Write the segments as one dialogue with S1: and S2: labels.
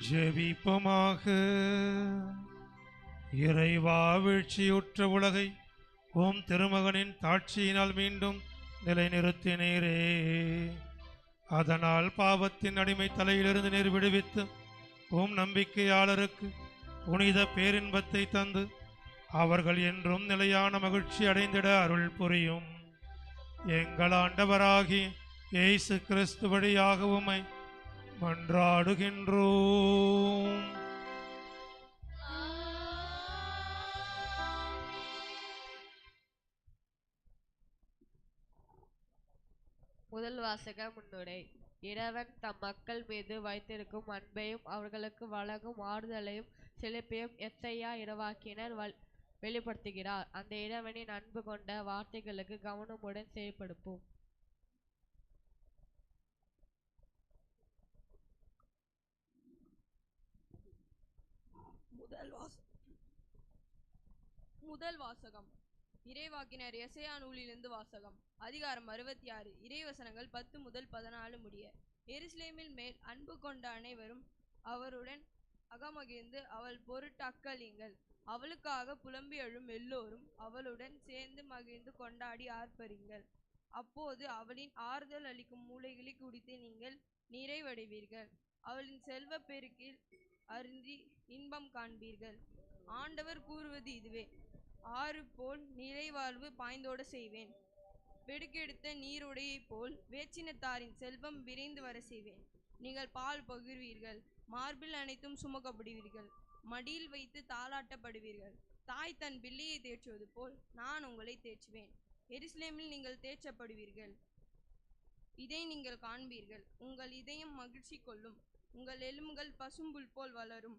S1: ஜெபிப்பமாக. இறைவா வீழ்ச்சியுற்ற உலகை ஓம் திருமகனின் தாட்சியினால் மீண்டும் நிலைநிறுத்தினீரே. அதனால் பாவத்தின் அடிமை தலையிலிருந்து நீர் விடுவித்து ஓம் நம்பிக்கையாளருக்கு புனித பேரின்பத்தை தந்து அவர்கள் என்றும் நிலையான மகிழ்ச்சி அடைந்திட அருள் புரியும். எங்கள் ஆண்டவராகி ஏசு கிறிஸ்து வழியாக மன்றாடுகின்றோம்.
S2: முதல் வாசக முன்னுரை. இறைவன் தம் மக்கள் மீது வைத்திருக்கும் அன்பையும் அவர்களுக்கு வழங்கும் ஆறுதலையும் செழிப்பையும் எத்தையா இரவாக்கினர் வெளிப்படுத்துகிறார். அந்த இறைவனின் அன்பு கொண்ட வார்த்தைகளுக்கு கவனமுடன் செயல்படுப்போம்.
S3: முதல் வாச முதல் வாசகம். இறைவாக்கினர் எசையா நூலிலிருந்து வாசகம். அதிகாரம் அறுபத்தி ஆறு இறைவசனங்கள் பத்து முதல் பதினாலு முடிய. எருசலேமில் மேல் அன்பு கொண்ட அனைவரும் அவருடன் அகமகிழ்ந்து அவள் பொருட்டு அவளுக்காக புலம்பி எழும் எல்லோரும் அவளுடன் சேர்ந்து மகிழ்ந்து கொண்டாடி ஆர்ப்பரிங்கள். அப்போது அவளின் ஆறுதல் அளிக்கும் மூளைகளை குடித்து நீங்கள் நிறைவடைவீர்கள். அவளின் செல்வப் பெருக்கில் அருந்தி இன்பம் காண்பீர்கள். ஆண்டவர் கூறுவது இதுவே. ஆறு போல் நிறைவாழ்வு பாய்ந்தோட செய்வேன். வெடுக்கெடுத்த நீருடையைப் போல் வேச்சினத்தாரின் செல்வம் விரைந்து வர செய்வேன். நீங்கள் பால் பகிர்வீர்கள். மார்பில் அனைத்தும் சுமக்கப்படுவீர்கள். மடியில் வைத்து தாளாட்டப்படுவீர்கள். தாய் தன் பிள்ளையை தேற்றுவது போல் நான் உங்களை தேற்றுவேன். எருசலேமில் நீங்கள் தேற்றப்படுவீர்கள். இதை நீங்கள் காண்பீர்கள். உங்கள் இதயம் மகிழ்ச்சி கொள்ளும். உங்கள் எலும்புகள் பசும்புல் போல் வளரும்.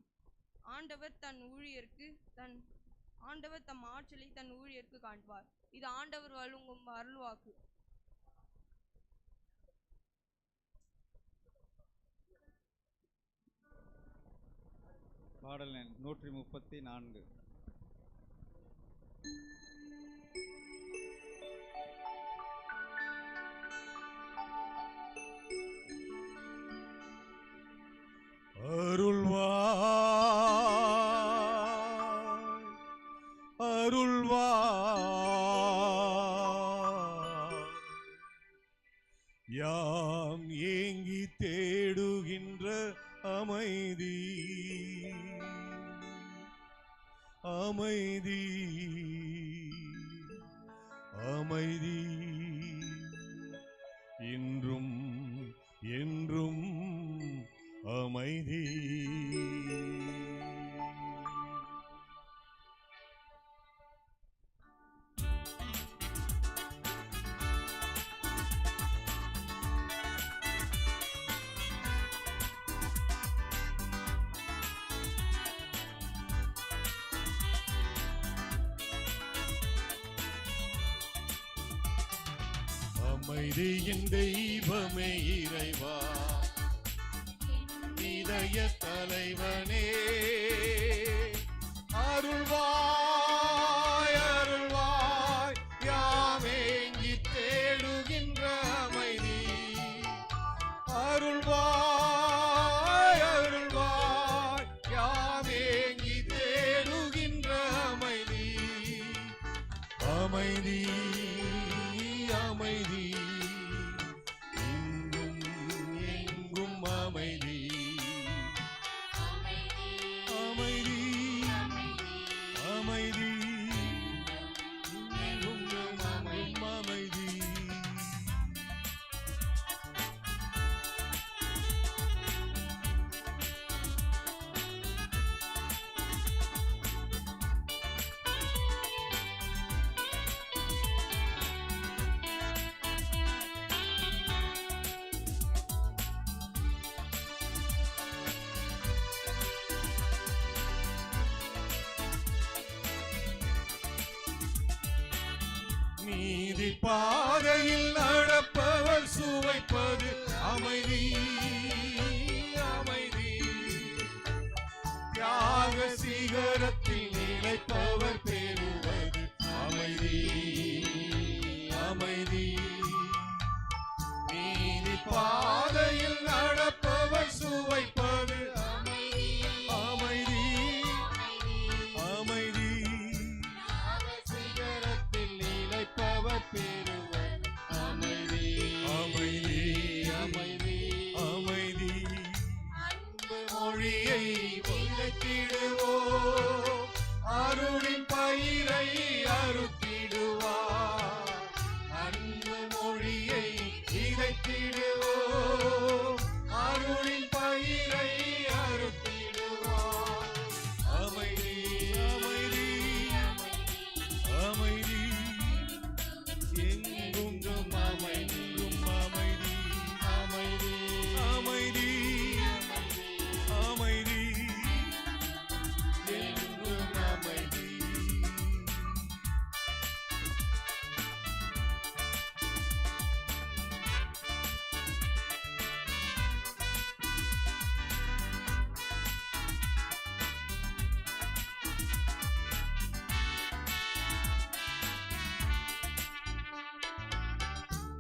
S3: ஆண்டவர் தன் ஊழியருக்கு தன் ஆண்டவர் தம் ஆற்றலை தன் ஊழியருக்கு காண்பார். இது ஆண்டவர் வழங்கும் அருள்வாக்கு.
S4: பாடல் நூற்றி முப்பத்தி நான்கு.
S5: அருள்வாய் அமைதியின் தெய்வமே இறைவா. இதய தலைவனே. நீதி பாதையில் நடப்பவர் சுவைப்பது அமைதி அமைதி. தியாக சிகரத்தில் நிலைப்பவர் பெறுவது அமைதி அமைதி. நீதி பா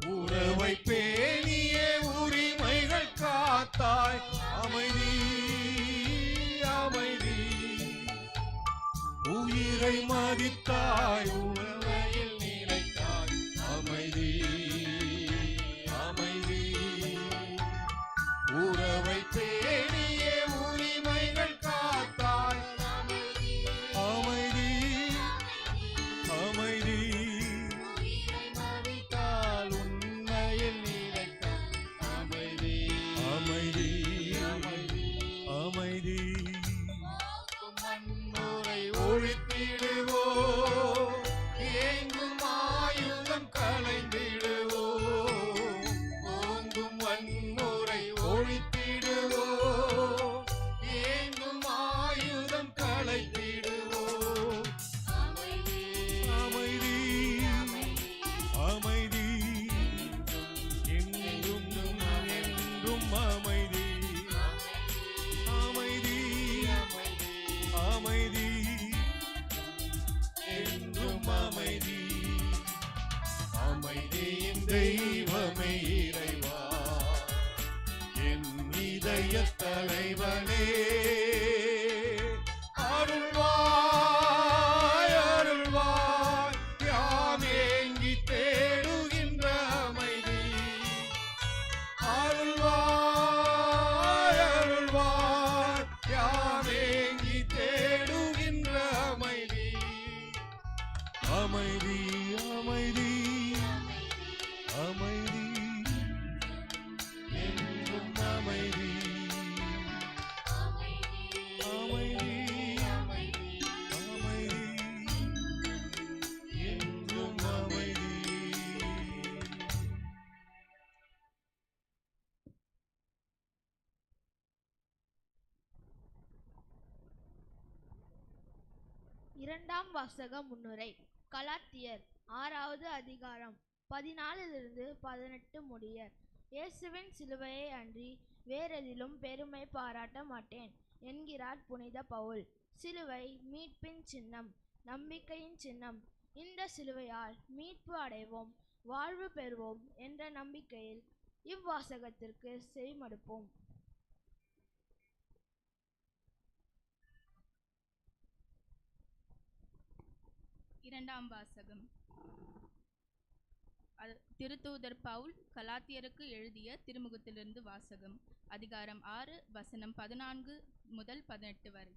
S5: உறவை பேணிய உரிமைகள் காத்தாய். அமைதி அமைதி. உயிரை மதித்த தெய்வமே இறைவா. என் இதய தலைவனே
S6: இரண்டாம் வாசக முன்னுரை கலாத்தியர் ஆறாவது அதிகாரம் பதினாலிலிருந்து பதினெட்டு முடிய. இயேசுவின் சிலுவையை அன்றி வேறெதிலும் பெருமை பாராட்ட மாட்டேன் என்கிறார் புனித பவுல். சிலுவை மீட்பின் சின்னம் நம்பிக்கையின் சின்னம். இந்த சிலுவையால் மீட்பு அடைவோம் வாழ்வு பெறுவோம் என்ற நம்பிக்கையில் இவ்வாசகத்திற்கு செவிமடுப்போம்.
S7: இரண்டாம் வாசகம். அது திருத்தூதர் பவுல் கலாத்தியருக்கு எழுதிய திருமுகத்திலிருந்து வாசகம். அதிகாரம் ஆறு வசனம் பதினான்கு முதல் பதினெட்டு வரை.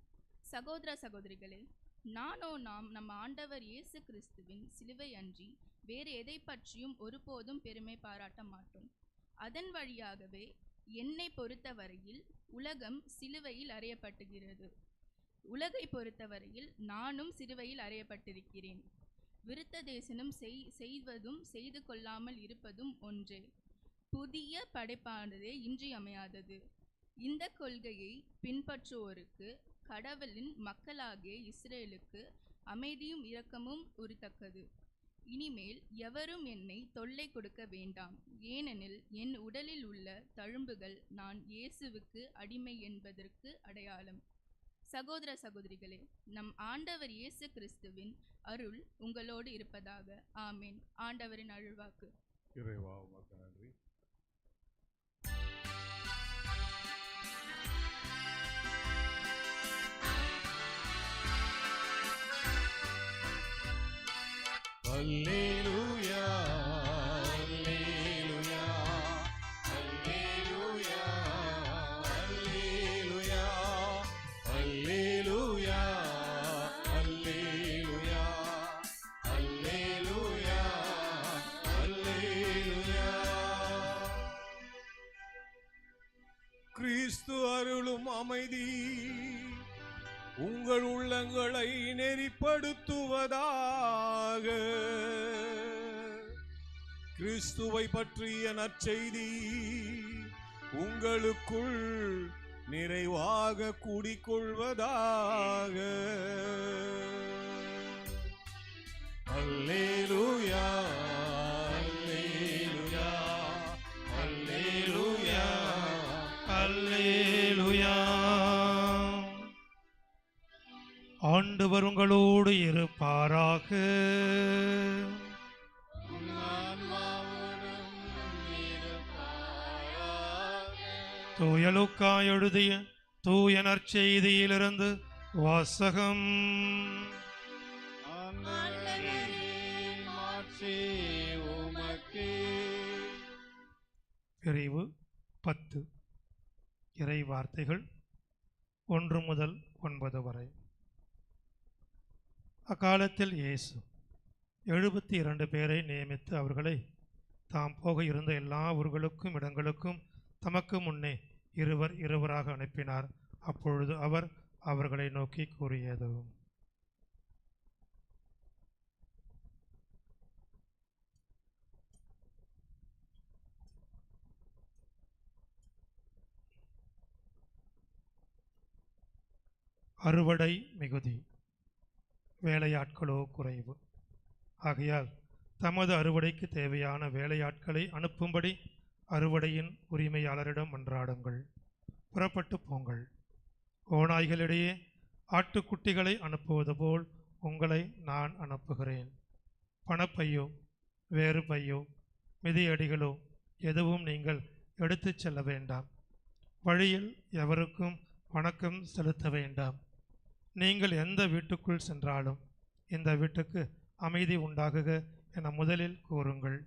S7: சகோதர சகோதரிகளே நானோ நாம் நம் ஆண்டவர் இயேசு கிறிஸ்துவின் சிலுவை அன்றி வேறு எதை பற்றியும் ஒருபோதும் பெருமை பாராட்ட மாட்டோம். அதன் வழியாகவே என்னை பொறுத்தவரையில் உலகம் சிலுவையில் அறியப்பட்டுகிறது. உலகை பொறுத்தவரையில் நானும் சிலுவையில் அறையப்பட்டிருக்கிறேன். விருத்த தேசனம் செய் செய்வதும் செய்து கொள்ளாமல் இருப்பதும் ஒன்றே. புதிய படைப்பானதே இன்றியமையாதது. இந்த கொள்கையை பின்பற்றுவோருக்கு கடவுளின் மக்களாகிய இஸ்ரேலுக்கு அமைதியும் இரக்கமும் உரித்தக்கது. இனிமேல் எவரும் என்னை தொல்லை கொடுக்க வேண்டாம். ஏனெனில் என் உடலில் உள்ள தழும்புகள் நான் இயேசுவுக்கு அடிமை என்பதற்கு அடையாளம். சகோதர சகோதரிகளே நம் ஆண்டவர் இயேசு கிறிஸ்துவின் அருள் உங்களோடு இருப்பதாக. ஆமேன். ஆண்டவரின் அருள்வாக்கு.
S5: இறைவா உமக்கு நன்றி. அல்லேலூயா கிறிஸ்துவை பற்றிய நற்செய்தி உங்களுக்குள் நிறைவாக கூடிக்கொள்வதாக. அல்லேலூயா அல்லேலூயா அல்லேலூயா
S1: அல்லேலுயா. ஆண்டவர் உங்களோடு இருப்பாராக. தூயலுக்காய் எழுதிய தூய நற்செய்தியிலிருந்து வாசகம். பிரிவு பத்து. இறை வார்த்தைகள் ஒன்று முதல் ஒன்பது வரை. அக்காலத்தில் இயேசு எழுபத்தி இரண்டு பேரை நியமித்து அவர்களை தாம் போக இருந்த எல்லா ஊர்களுக்கும் இடங்களுக்கும் தமக்கு முன்னே இருவர் இருவராக அனுப்பினார். அப்பொழுது அவர் அவர்களை நோக்கி கூறியது. அறுவடை மிகுதி. வேலையாட்களோ குறைவு. ஆகையால் தமது அறுவடைக்கு தேவையான வேலையாட்களை அனுப்பும்படி அறுவடையின் உரிமையாளரிடம் மன்றாடுங்கள் புறப்பட்டு போங்கள். ஓநாய்களிடையே ஆட்டுக்குட்டிகளை அனுப்புவது போல் உங்களை நான் அனுப்புகிறேன். பணப்பையோ வேறு பையோ மிதியடிகளோ எதுவும் நீங்கள் எடுத்துச் செல்ல வேண்டாம். வழியில் எவருக்கும் வணக்கம் செலுத்த வேண்டாம். நீங்கள் எந்த வீட்டுக்குள் சென்றாலும் இந்த வீட்டுக்கு அமைதி உண்டாகுக என முதலில் கூறுங்கள்.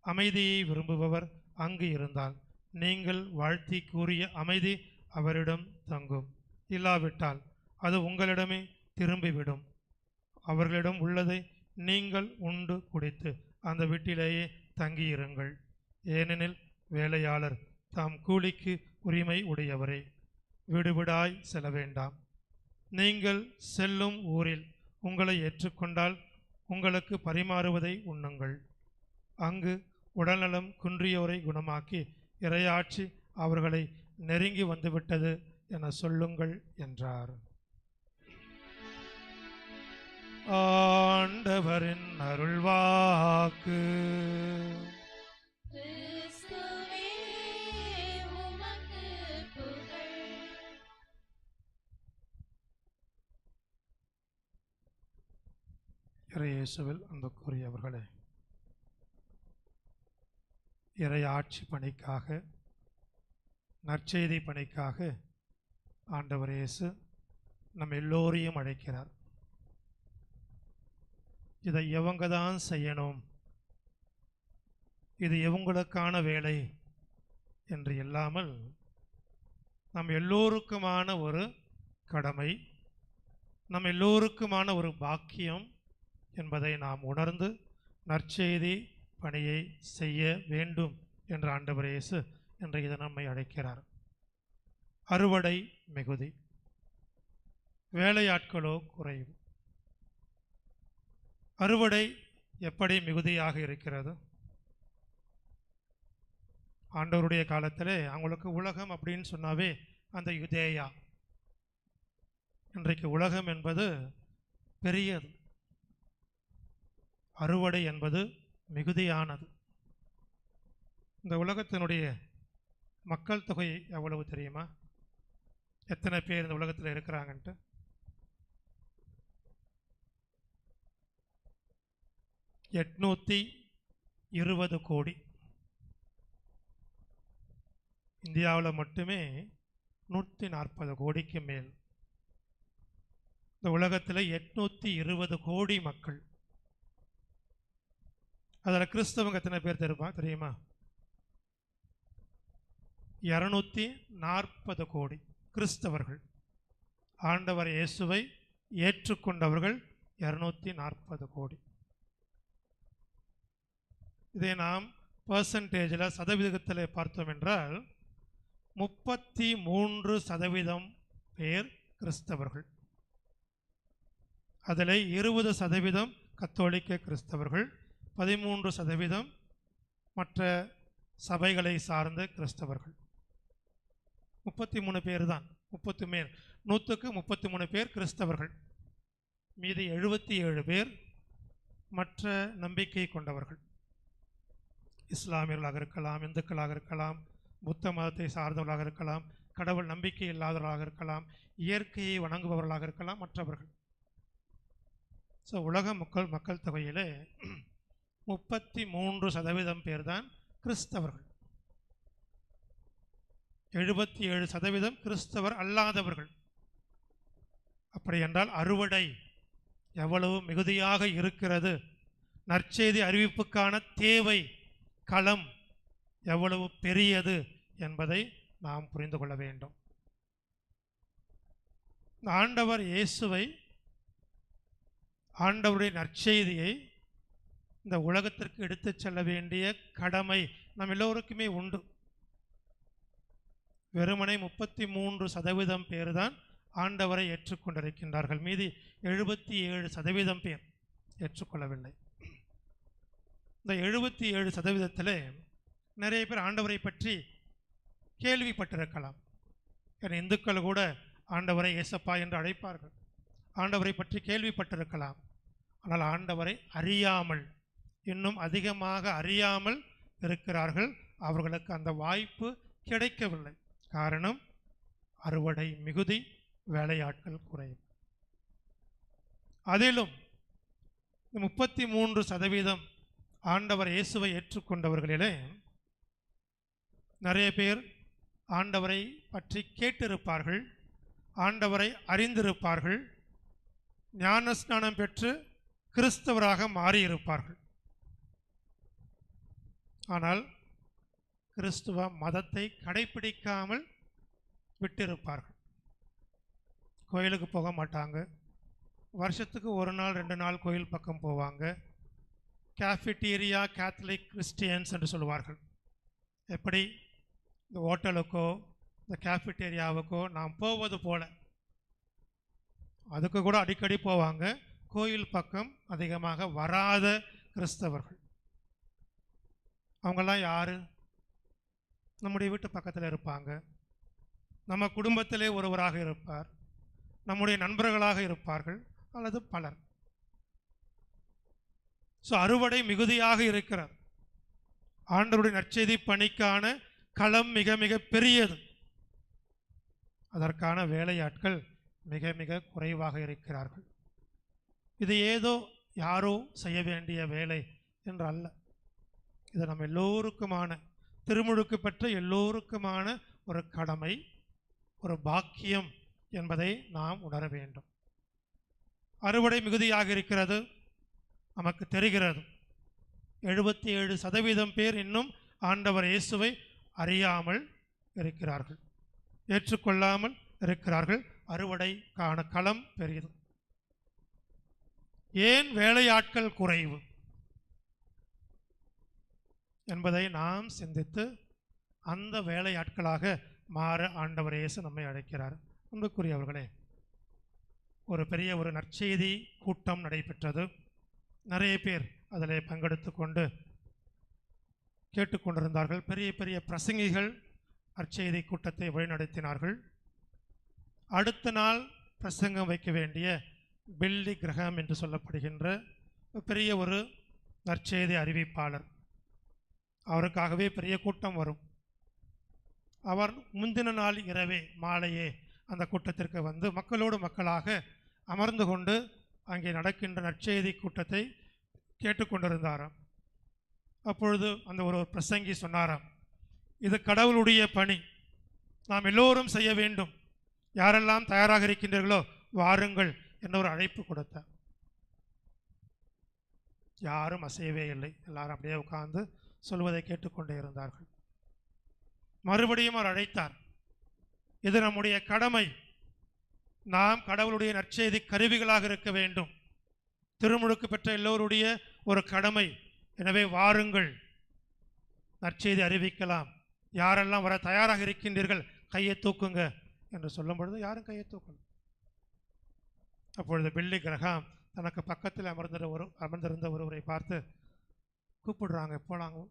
S1: அமைதியை விரும்புபவர் அங்கு இருந்தால் நீங்கள் வாழ்த்தி கூறிய அமைதி அவரிடம் தங்கும். இல்லாவிட்டால் அது உங்களிடமே திரும்பிவிடும். அவர்களிடம் உள்ளதை நீங்கள் உண்டு குடித்து அந்த வீட்டிலேயே தங்கியிருங்கள். ஏனெனில் வேலையாளர் தாம் கூலிக்கு உரிமை உடையவரே. விடுவிடாய் செல்ல வேண்டாம் நீங்கள் செல்லும் ஊரில் உங்களை ஏற்றுக்கொண்டால் உங்களுக்கு பரிமாறுவதை உண்ணுங்கள். அங்கு உடல்நலம் குன்றியோரை குணமாக்கி இரையாட்சி அவர்களை நெருங்கி வந்துவிட்டது என சொல்லுங்கள் என்றார். ஆண்டவரின் அருள்வாக்கு. இறையேசுவில் அன்புக்குரியவர்களே இறை ஆட்சி பணிக்காக நற்செய்தி பணிக்காக ஆண்டவர் இயேசு நம் எல்லோரையும் அழைக்கிறார். இதை எவங்க தான் செய்யணும்? இது எவங்களுக்கான வேலை என்று இல்லாமல் நம் எல்லோருக்குமான ஒரு கடமை நம் எல்லோருக்குமான ஒரு பாக்கியம் என்பதை நாம் உணர்ந்து நற்செய்தி பணியை செய்ய வேண்டும் என்று ஆண்டவர் இயேசு இன்றைய நம்மை அழைக்கிறார். அறுவடை மிகுதி. வேலையாட்களோ குறைவு அறுவடை எப்படி மிகுதியாக இருக்கிறது? ஆண்டவருடைய காலத்திலே அவங்களுக்கு உலகம் அப்படின்னு சொன்னாவே அந்த யுதேயா. இன்றைக்கு உலகம் என்பது பெரியது. அறுவடை என்பது மிகுதியானது. இந்த உலகத்தினுடைய மக்கள் தொகை எவ்வளவு தெரியுமா? எத்தனை பேர் இந்த உலகத்தில் இருக்கிறாங்கன்ட்டு? எட்நூற்றி இருபது கோடி. இந்தியாவில் மட்டுமே நூற்றி நாற்பது கோடிக்கு மேல். இந்த உலகத்தில் எட்நூற்றி இருபது கோடி மக்கள். அதில் கிறிஸ்தவங்க எத்தனை பேர் தெரிப்பா தெரியுமா? இரநூத்தி நாற்பது கோடி கிறிஸ்தவர்கள். ஆண்டவர் இயேசுவை ஏற்றுக்கொண்டவர்கள் இரநூத்தி நாற்பது கோடி. இதை நாம் பர்சன்டேஜில் சதவீதத்தில் பார்த்தோம் என்றால் முப்பத்தி மூன்று சதவீதம் பேர் கிறிஸ்தவர்கள். அதில் இருபது சதவீதம் கத்தோலிக்க கிறிஸ்தவர்கள் பதிமூன்று சதவீதம் மற்ற சபைகளை சார்ந்த கிறிஸ்தவர்கள். முப்பத்தி மூணு பேர் தான் முப்பத்தி மேல். நூற்றுக்கு முப்பத்தி மூணு பேர் கிறிஸ்தவர்கள். மீதி எழுபத்தி ஏழு பேர் மற்ற நம்பிக்கை கொண்டவர்கள். இஸ்லாமியர்களாக இருக்கலாம் இந்துக்களாக இருக்கலாம் புத்த மதத்தை சார்ந்தவர்களாக இருக்கலாம் கடவுள் நம்பிக்கை இல்லாதவர்களாக இருக்கலாம் இயற்கையை வணங்குபவர்களாக இருக்கலாம் மற்றவர்கள். ஸோ உலக மக்கள் மக்கள் தொகையிலே முப்பத்தி மூன்று சதவீதம் பேர் தான் கிறிஸ்தவர்கள். எழுபத்தி ஏழு சதவீதம் கிறிஸ்தவர் அல்லாதவர்கள். அப்படி என்றால் அறுவடை எவ்வளவு மிகுதியாக இருக்கிறது? நற்செய்தி அறிவிப்புக்கான தேவை களம் எவ்வளவு பெரியது என்பதை நாம் புரிந்து கொள்ள வேண்டும். ஆண்டவர் இயேசுவை ஆண்டவருடைய நற்செய்தியை இந்த உலகத்திற்கு எடுத்துச் செல்ல வேண்டிய கடமை நம் எல்லோருக்குமே உண்டு. வெறுமனை முப்பத்தி மூன்று சதவீதம் பேர் தான் ஆண்டவரை ஏற்றுக்கொண்டிருக்கின்றார்கள். மீதி எழுபத்தி ஏழு சதவீதம் பேர் ஏற்றுக்கொள்ளவில்லை. இந்த எழுபத்தி ஏழு சதவீதத்தில் நிறைய பேர் ஆண்டவரை பற்றி கேள்விப்பட்டிருக்கலாம். ஏன்னா இந்துக்கள் கூட ஆண்டவரை ஏசப்பா என்று அழைப்பார்கள். ஆண்டவரை பற்றி கேள்விப்பட்டிருக்கலாம். ஆனால் ஆண்டவரை அறியாமல் இன்னும் அதிகமாக அறியாமல் இருக்கிறார்கள். அவர்களுக்கு அந்த வாய்ப்பு கிடைக்கவில்லை. காரணம் அறுவடை மிகுதி வேலையாட்கள் குறையும் அதிலும் முப்பத்தி மூன்று சதவீதம் ஆண்டவர் இயேசுவை ஏற்றுக்கொண்டவர்களிலே நிறைய பேர் ஆண்டவரை பற்றி கேட்டிருப்பார்கள் ஆண்டவரை அறிந்திருப்பார்கள் ஞானஸ்நானம் பெற்று கிறிஸ்தவராக மாறியிருப்பார்கள். ஆனால் கிறிஸ்துவ மதத்தை கடைப்பிடிக்காமல் விட்டிருப்பார்கள். கோயிலுக்கு போக மாட்டாங்க. வருஷத்துக்கு ஒரு நாள் ரெண்டு நாள் கோயில் பக்கம் போவாங்க. கேஃபிட்டீரியா கேத்தலிக் கிறிஸ்டியன்ஸ் என்று சொல்லுவார்கள். எப்படி? இந்த ஹோட்டலுக்கோ இந்த கேஃபிட்டேரியாவுக்கோ நாம் போவது போல. அதுக்கு கூட அடிக்கடி போவாங்க. கோயில் பக்கம் அதிகமாக வராத கிறிஸ்தவர்கள். அவங்கெல்லாம் யார்? நம்முடைய வீட்டு பக்கத்தில் இருப்பாங்க. நம்ம குடும்பத்திலே ஒருவராக இருப்பார். நம்முடைய நண்பர்களாக இருப்பார்கள். அல்லது பலர். ஸோ அறுவடை மிகுதியாக இருக்கிறார் ஆண்டவருடைய நற்செய்தி பணிக்கான களம் மிக மிக பெரியது. அதற்கான வேலையாட்கள் மிக மிக குறைவாக இருக்கிறார்கள். இது ஏதோ யாரோ செய்ய வேண்டிய வேலை என்று அல்ல இது நம்ம எல்லோருக்குமான திருமுழுக்கு பெற்ற எல்லோருக்குமான ஒரு கடமை ஒரு பாக்கியம் என்பதை நாம் உணர வேண்டும். அறுவடை மிகுதியாக இருக்கிறது நமக்கு தெரிகிறது. எழுபத்தி ஏழு சதவீதம் பேர் இன்னும் ஆண்டவர் இயேசுவை அறியாமல் இருக்கிறார்கள். ஏற்றுக்கொள்ளாமல் இருக்கிறார்கள். அறுவடைக்கான களம் பெரியது. ஏன் வேலையாட்கள் குறைவு? என்பதை நாம் சிந்தித்து அந்த வேலையாட்களாக மாற ஆண்டவர் இயேசு நம்மை அழைக்கிறார். அன்புக்குரியவர்களே ஒரு பெரிய ஒரு நற்செய்தி கூட்டம் நடைபெற்றது. நிறைய பேர் அதில் பங்கெடுத்து கொண்டு கேட்டுக்கொண்டிருந்தார்கள். பெரிய பெரிய பிரசங்கிகள் நற்செய்தி கூட்டத்தை வழிநடத்தினார்கள். அடுத்த நாள் பிரசங்கம் வைக்க வேண்டிய பில்லி கிரகம் என்று சொல்லப்படுகின்ற பெரிய ஒரு நற்செய்தி அறிவிப்பாளர் அவருக்காகவே பெரிய கூட்டம் வரும். அவர் முந்தின நாள் இரவே மாலையே அந்த கூட்டத்திற்கு வந்து மக்களோடு மக்களாக அமர்ந்து கொண்டு அங்கே நடக்கின்ற நற்செய்தி கூட்டத்தை கேட்டுக்கொண்டிருந்தாராம் அப்பொழுது அந்த ஒரு பிரசங்கி சொன்னாராம் இது கடவுளுடைய பணி. நாம் எல்லோரும் செய்ய வேண்டும். யாரெல்லாம் தயாராக இருக்கின்றீர்களோ வாருங்கள் என்ற ஒரு அழைப்பு கொடுத்தார். யாரும் அசையவே இல்லை. எல்லாரும் அப்படியே உட்கார்ந்து சொல்வதை கேட்டுக்கொண்டே இருந்தார்கள். மறுபடியும் அவர் அழைத்தார். இது நம்முடைய கடமை. நாம் கடவுளுடைய நற்செய்தி கருவிகளாக இருக்க வேண்டும். திருமுழுக்கு பெற்ற எல்லோருடைய ஒரு கடமை. எனவே வாருங்கள். நற்செய்தி அறிவிக்கலாம். யாரெல்லாம் வர தயாராக இருக்கின்றீர்கள் கையை தூக்குங்க என்று சொல்லும் பொழுது யாரும் கையை தூக்கணும் அப்பொழுது பில்லி கிரகாம் தனக்கு பக்கத்தில் அமர்ந்திருந்த ஒரு அமர்ந்திருந்த ஒருவரை பார்த்து கூப்பிடுறாங்க போலாங்க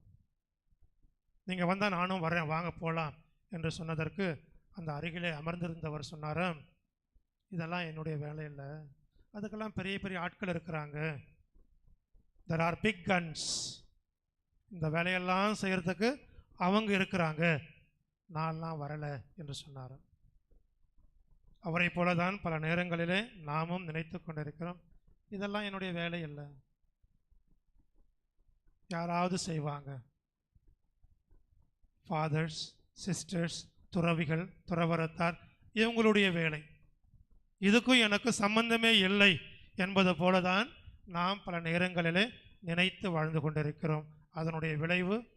S1: நீங்கள் வந்தால் நானும் வரேன் வாங்க போகலாம் என்று சொன்னதற்கு அந்த அருகிலே அமர்ந்திருந்தவர் சொன்னார் இதெல்லாம் என்னுடைய வேலை இல்லை அதுக்கெல்லாம் பெரிய பெரிய ஆட்கள் இருக்கிறாங்க. தெர் ஆர் பிக் கன்ஸ் இந்த வேலையெல்லாம் செய்கிறதுக்கு அவங்க இருக்கிறாங்க. நான்லாம் வரலை. என்று சொன்னார். அவரை போல தான் பல நேரங்களிலே நாமும் நினைத்து கொண்டிருக்கிறோம். இதெல்லாம் என்னுடைய வேலை இல்லை யாராவது செய்வாங்க. ஃபாதர்ஸ் சிஸ்டர்ஸ் துறவிகள் துறவரத்தார் இவங்களுடைய வேலை. இதுக்கும் எனக்கு சம்பந்தமே இல்லை என்பது போல தான் நாம் பல நேரங்களிலே நினைத்து வாழ்ந்து கொண்டிருக்கிறோம். அதனுடைய விளைவு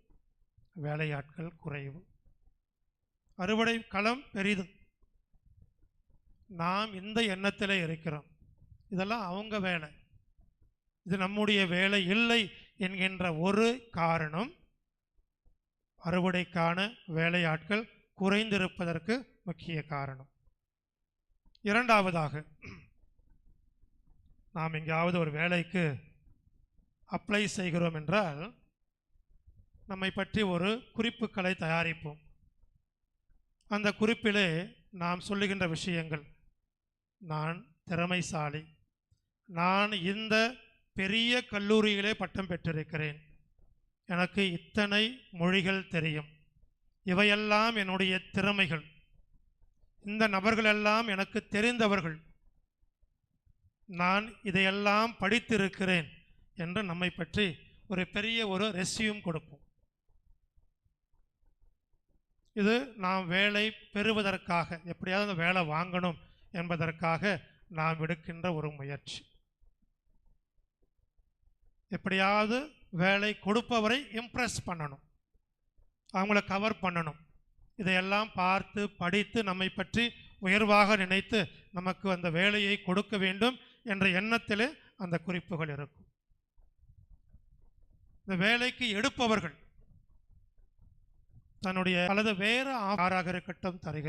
S1: வேலையாட்கள் குறைவு. அறுவடை களம் பெரிது. நாம் இந்த எண்ணத்தில் இருக்கிறோம். இதெல்லாம் அவங்க வேலை. இது நம்முடைய வேலை இல்லை என்கின்ற ஒரு காரணம் அறுவடைக்கான வேலையாட்கள் குறைந்திருப்பதற்கு முக்கிய காரணம். இரண்டாவதாக நாம் எங்கேயாவது ஒரு வேலைக்கு அப்ளை செய்கிறோம் என்றால் நம்மை பற்றி ஒரு குறிப்புகளை தயாரிப்போம். அந்த குறிப்பிலே நாம் சொல்லுகின்ற விஷயங்கள் நான் திறமைசாலி நான் இந்த பெரிய கல்லூரியிலே பட்டம் பெற்றிருக்கிறேன். எனக்கு இத்தனை மொழிகள் தெரியும். இவையெல்லாம் என்னுடைய திறமைகள். இந்த நபர்களெல்லாம் எனக்கு தெரிந்தவர்கள். நான் இதையெல்லாம் படித்திருக்கிறேன் என்று நம்மை பற்றி ஒரு பெரிய ஒரு ரெஸ்யூம் கொடுப்போம். இது நாம் வேலை பெறுவதற்காக எப்படியாவது அந்த வேலை வாங்கணும் என்பதற்காக நாம் எடுக்கின்ற ஒரு முயற்சி. எப்படியாவது வேலை கொடுப்பவரை இம்ப்ரெஸ் பண்ணணும். அவங்கள கவர் பண்ணணும். இதையெல்லாம் பார்த்து படித்து நம்மை பற்றி உயர்வாக நினைத்து நமக்கு அந்த வேலையை கொடுக்க வேண்டும் என்ற எண்ணத்திலே அந்த குறிப்புகள் இருக்கும். இந்த வேலைக்கு எடுப்பவர்கள் தன்னுடைய அல்லது வேறு ஆறாக இருக்கட்டும் தருகிறது.